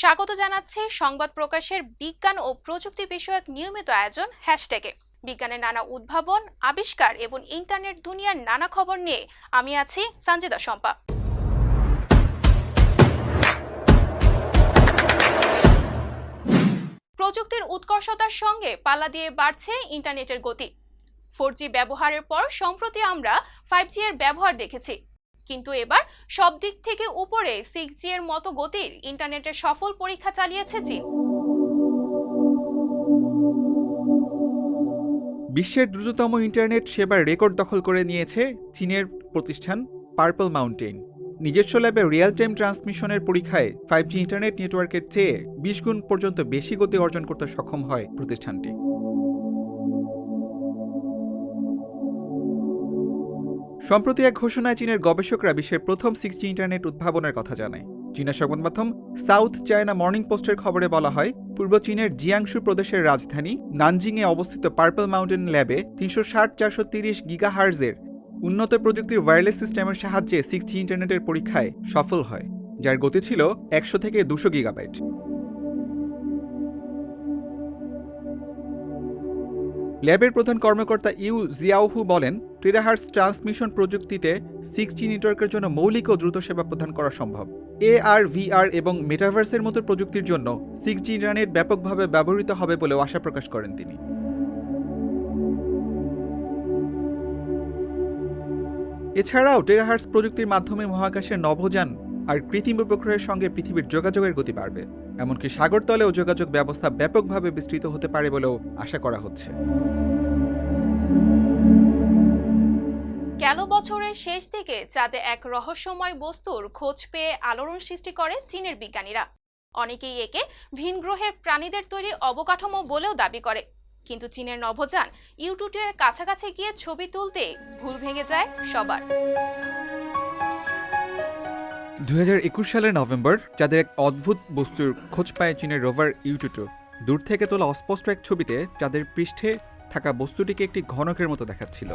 স্বাগত জানাচ্ছে সংবাদ প্রকাশের বিজ্ঞান ও প্রযুক্তি বিষয়ক নিয়মিত আয়োজন হ্যাশট্যাগে। বিজ্ঞানের নানা উদ্ভাবন, আবিষ্কার এবং ইন্টারনেট দুনিয়ার নানা খবর নিয়ে আমি আছি সঞ্জিদা শম্পা। প্রযুক্তির উৎকর্ষতার সঙ্গে পাল্লা দিয়ে বাড়ছে ইন্টারনেটের গতি। ফোর ব্যবহারের পর সম্প্রতি আমরা ফাইভ এর ব্যবহার দেখেছি। কিন্তু এবার সব দিক থেকে উপরে সিক্স জি এর মতো গতির ইন্টারনেটের সফল পরীক্ষা চালিয়েছে চীন। বিশ্বের দ্রুততম ইন্টারনেট সেবার রেকর্ড দখল করে নিয়েছে চীনের প্রতিষ্ঠান পার্পল মাউন্টেন নিজস্ব ল্যাবে রিয়েল টাইম ট্রান্সমিশনের পরীক্ষায় ফাইভ জি ইন্টারনেট নেটওয়ার্কের চেয়ে বিশ গুণ পর্যন্ত বেশি গতি অর্জন করতে সক্ষম হয় প্রতিষ্ঠানটি। সম্প্রতি এক ঘোষণায় চীনের গবেষকরা বিশ্বের প্রথম সিক্স জি ইন্টারনেট উদ্ভাবনের কথা জানায়। চীনা সংবাদ মাধ্যম সাউথ চায়না মর্নিং পোস্টের খবরে বলা হয়, পূর্ব চীনের জিয়াংশু প্রদেশের রাজধানী নানজিংয়ে অবস্থিত পার্পল মাউন্টেন ল্যাবে তিনশো ষাট চারশো তিরিশ গিগাহার্জের উন্নত প্রযুক্তির ওয়্যারলেস সিস্টেমের সাহায্যে সিক্স জি ইন্টারনেটের পরীক্ষায় সফল হয়, যার গতি ছিল একশো থেকে দুশো গিগাবাইট। ল্যাবের প্রধান কর্মকর্তা ইউ জিয়াওহু বলেন, টেরাহার্স ট্রান্সমিশন প্রযুক্তিতে সিক্স জি নেটওয়ার্কের জন্য মৌলিক ও দ্রুত সেবা প্রদান করা সম্ভব। এআর, ভিআর এবং মেটাভার্সের মতো প্রযুক্তির জন্য সিক্স জি ইন্টারনেট ব্যাপকভাবে ব্যবহৃত হবে বলেও আশা প্রকাশ করেন তিনি। এছাড়াও টেরাহার্স প্রযুক্তির মাধ্যমে মহাকাশের নভোযান আর কৃত্রিম উপগ্রহের সঙ্গে পৃথিবীর যোগাযোগের গতি বাড়বে। এমনকি সাগরতলেও যোগাযোগ ব্যবস্থা ব্যাপকভাবে বিস্তৃত হতে পারে বলেও আশা করা হচ্ছে। গেল বছরের শেষ দিকে চাঁদে এক রহস্যময় বস্তুর খোঁজ পেয়ে আলোড়ন সৃষ্টি করে চীনের বিজ্ঞানীরা? অনেকেই একে ভিন গ্রহের প্রাণীদের তৈরি অবকাঠামো বলেও দাবি করে। কিন্তু চীনের নভোযান ইউটুটের কাছাকাছি গিয়ে ছবি তুলতে ভুল ভেঙে যায় সবার। দু হাজার একুশ সালের নভেম্বর, যাদের এক অদ্ভুত বস্তুর খোঁজ পায় চীনের রোভার ইউটুটো, দূর থেকে তোলা অস্পষ্ট এক ছবিতে যাদের পৃষ্ঠে থাকা বস্তুটিকে একটি ঘনকের মতো দেখাচ্ছিল।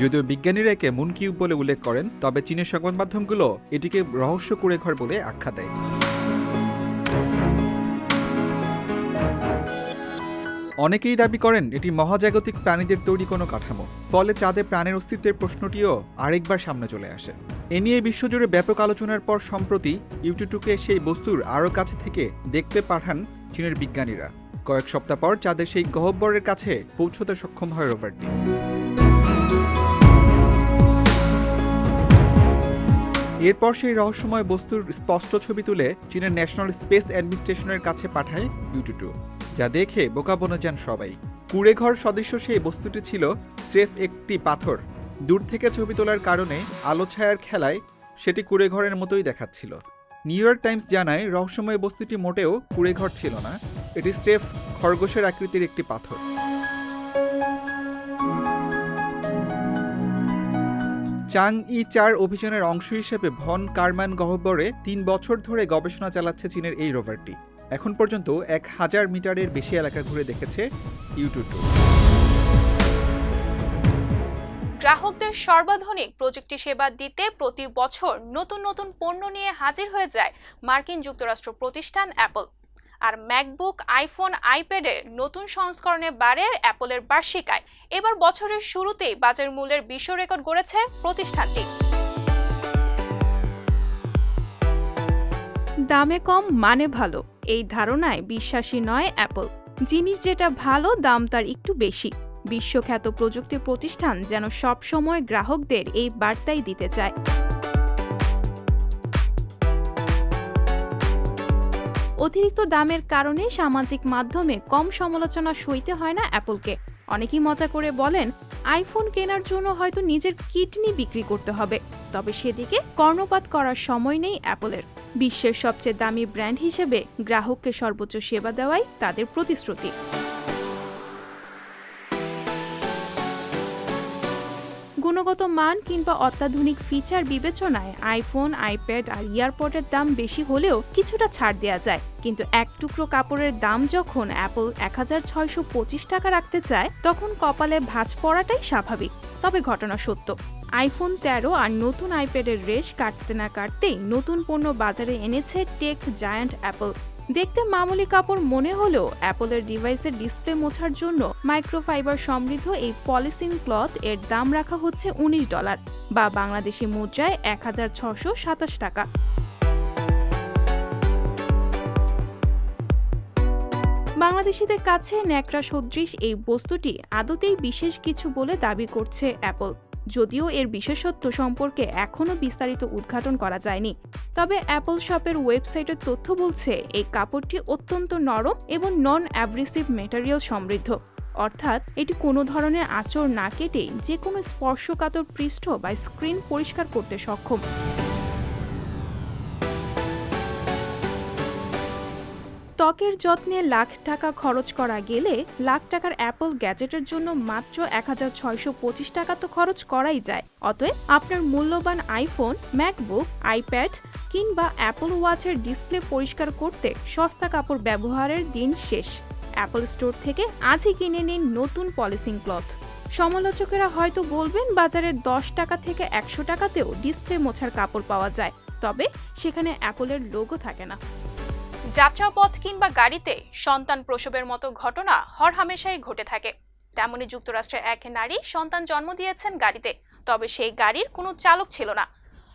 যদিও বিজ্ঞানীরা একে মুন কিউব বলে উল্লেখ করেন, তবে চীনের সংবাদ মাধ্যমগুলো এটিকে রহস্য কুড়ে ঘর বলে আখ্যা দেয়। অনেকেই দাবি করেন এটি মহাজাগতিক প্রাণীদের তৈরি কোনো কাঠামো। ফলে চাঁদে প্রাণের অস্তিত্বের প্রশ্নটিও আরেকবার সামনে চলে আসে। এ নিয়ে বিশ্বজুড়ে ব্যাপক আলোচনার পর সম্প্রতি ইউটিটুকে সেই বস্তুর আরও কাছ থেকে দেখতে পাঠান চীনের বিজ্ঞানীরা। কয়েক সপ্তাহ পর চাঁদের সেই গহ্বরের কাছে পৌঁছতে সক্ষম হয় রোভারটি। এরপর সেই রহস্যময় বস্তুর স্পষ্ট ছবি তুলে চীনের ন্যাশনাল স্পেস অ্যাডমিনিস্ট্রেশনের কাছে পাঠায় ইউটুটু যা দেখে বোকা বনে যান সবাই। কুড়েঘর সদস্য সেই বস্তুটি ছিল স্রেফ একটি পাথর। দূর থেকে ছবি তোলার কারণে আলো ছায়ার খেলায় সেটি কুড়েঘরের মতোই দেখাচ্ছিল। নিউ ইয়র্ক টাইমস জানায়, রহস্যময় বস্তুটি মোটেও কুড়েঘর ছিল না। এটি স্রেফ খরগোশের আকৃতির একটি পাথর। চাং ই চার অভিযানের অংশ হিসেবে ভন কারমান গহ্বরে তিন বছর ধরে গবেষণা চালাচ্ছে চীনের এই রোভারটি। এখন পর্যন্ত এক হাজার মিটারের বেশি এলাকা ঘুরে দেখেছে ইউটিউব গ্রাহকদের সর্বাধুনিক প্রযুক্তি সেবা দিতে প্রতি বছর নতুন নতুন পণ্য নিয়ে হাজির হয়ে যায় মার্কিন যুক্তরাষ্ট্র প্রতিষ্ঠান অ্যাপল আর ম্যাকবুক আইফোন আইপ্যাডের নতুন সংস্করণে বাড়ে অ্যাপলের বার্ষিক আয়। এবার বছরের শুরুতেই বাজার মূল্যের বিশ্ব রেকর্ড গড়েছে প্রতিষ্ঠানটি। দামে কম মানে ভালো। এই ধারণায় বিশ্বাসী নয় অ্যাপল। জিনিস যেটা ভালো, দাম তার একটু বেশি। বিশ্বখ্যাত প্রযুক্তি প্রতিষ্ঠান যেন সবসময় গ্রাহকদের এই বার্তাই দিতে চায়। অতিরিক্ত দামের কারণে সামাজিক মাধ্যমে কম সমালোচনা সইতে হয় না অ্যাপলকে। অনেকেই মজা করে বলেন আইফোন কেনার জন্য হয়তো নিজের কিডনি বিক্রি করতে হবে। তবে সেদিকে কর্ণপাত করার সময় নেই অ্যাপলের। বিশ্বের সবচেয়ে দামি ব্র্যান্ড হিসেবে গ্রাহককে সর্বোচ্চ সেবা দেওয়াই তাদের প্রতিশ্রুতি। গুণগত মান কিংবা অত্যাধুনিক ফিচার বিবেচনায় আইফোন আইপ্যাড আর ইয়ারপডের দাম বেশি হলেও কিছুটা ছাড় দেওয়া যায়। কিন্তু এক টুকরো কাপড়ের দাম যখন অ্যাপল এক হাজার ছয়শো পঁচিশ টাকা রাখতে চায়, তখন কপালে ভাঁজ পড়াটাই স্বাভাবিক। তবে ঘটনা সত্য। আইফোন তেরো আর নতুন আইপ্যাডের রেশ কাটতে না কাটতেই নতুন পণ্য বাজারে এনেছে টেক জায়ান্ট অ্যাপল দেখতে মামুলি কাপড় মনে হলেও অ্যাপলের ডিভাইসের ডিসপ্লে মোছার জন্য মাইক্রোফাইবার সমৃদ্ধ এই পলিসিন ক্লথ এর দাম রাখা হচ্ছে উনিশ ডলার বা বাংলাদেশি মুদ্রায় এক হাজার ছশো সাতাশ টাকা। বাংলাদেশিদের কাছে ন্যাকড়া সদৃশ এই বস্তুটি আদতেই বিশেষ কিছু বলে দাবি করছে অ্যাপল। যদিও এর বিশেষত্ব সম্পর্কে এখনও বিস্তারিত উদ্ঘাটন করা যায়নি। তবে অ্যাপল শপের ওয়েবসাইটের তথ্য বলছে, এই কাপড়টি অত্যন্ত নরম এবং নন অ্যাব্রেসিভ মেটারিয়াল সমৃদ্ধ। অর্থাৎ এটি কোনো ধরনের আঁচড় না কেটে যে কোনো স্পর্শকাতর পৃষ্ঠ বা স্ক্রিন পরিষ্কার করতে সক্ষম। ত্বকের যত্নে লাখ টাকা খরচ করা গেলে লাখ টাকার অ্যাপল গ্যাজেটের জন্য মাত্র এক হাজার ছয়শো পঁচিশ টাকা তো খরচ করাই যায়। অতএব আপনার মূল্যবান আইফোন, ম্যাকবুক, আইপ্যাড কিংবা অ্যাপল ওয়াচের ডিসপ্লে পরিষ্কার করতে সস্তা কাপড় ব্যবহারের দিন শেষ। অ্যাপল স্টোর থেকে আজই কিনে নিন নতুন পলিসিং ক্লথ। সমালোচকেরা হয়তো বলবেন, বাজারে দশ টাকা থেকে একশো টাকাতেও ডিসপ্লে মোছার কাপড় পাওয়া যায়। তবে সেখানে অ্যাপলের লোগো থাকে না। যাত্রাপথ কিংবা গাড়িতে সন্তান প্রসবের মতো ঘটনা হরহামেশাই ঘটে থাকে। তেমনি যুক্তরাষ্ট্রের এক নারী সন্তান জন্ম দিয়েছেন গাড়িতে, তবে সেই গাড়ির কোনো চালক ছিল না।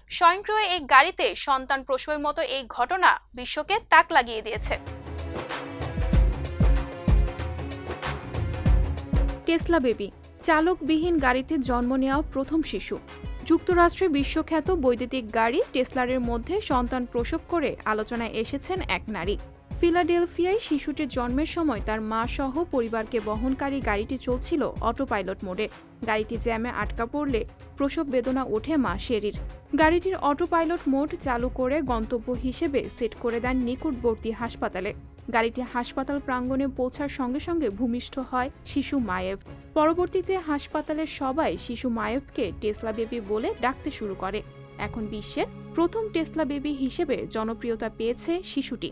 স্বয়ংক্রিয় এই গাড়িতে সন্তান প্রসবের মতো এই ঘটনা বিশ্বকে তাক লাগিয়ে দিয়েছে। টেসলা বেবি, চালকবিহীন গাড়িতে জন্ম নেওয়া প্রথম শিশু। যুক্তরাষ্ট্রে বিশ্বখ্যাত বৈদ্যুতিক গাড়ি টেসলারের মধ্যে সন্তান প্রসব করে আলোচনায় এসেছেন এক নারী। ফিলাডেলফিয়ায় শিশুটির জন্মের সময় তার মা সহ পরিবারকে বহনকারী গাড়িটি চলছিল অটো পাইলট মোডে। গাড়িটি জ্যামে আটকা পড়লে প্রসব বেদনা ওঠে মা শেরির। গাড়িটির অটো পাইলট মোড চালু করে গন্তব্য হিসেবে সেট করে দেন নিকটবর্তী হাসপাতালে। গাড়িটি হাসপাতাল প্রাঙ্গণে পৌঁছার সঙ্গে সঙ্গে ভূমিষ্ঠ হয় শিশু মায়েব। পরবর্তীতে হাসপাতালের সবাই শিশু মায়েবকে টেসলা বেবি বলে ডাকতে শুরু করে। এখন বিশ্বের প্রথম টেসলা বেবি হিসেবে জনপ্রিয়তা পেয়েছে শিশুটি।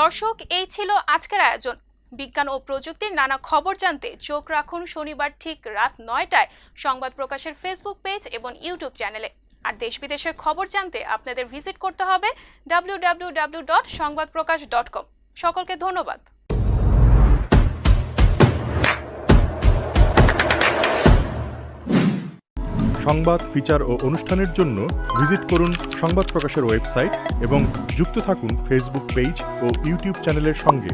দর্শক, এই ছিল আজকের আয়োজন। বিজ্ঞান ও প্রযুক্তির নানা খবর জানতে চোখ রাখুন শনিবার ঠিক রাত নয়টায়। সংবাদ প্রকাশের ফেসবুক পেজ এবং ইউটিউব চ্যানেলে আর দেশ বিদেশের খবর জানতে আপনাদের ভিজিট করতে হবে ডাব্লিউ ডাব্লিউ ডাব্লিউ ডট সংবাদ প্রকাশ ডট কম সকলকে ধন্যবাদ। সংবাদ, ফিচার ও অনুষ্ঠানের জন্য ভিজিট করুন সংবাদ প্রকাশের ওয়েবসাইট এবং যুক্ত থাকুন ফেসবুক পেজ ও ইউটিউব চ্যানেলের সঙ্গে।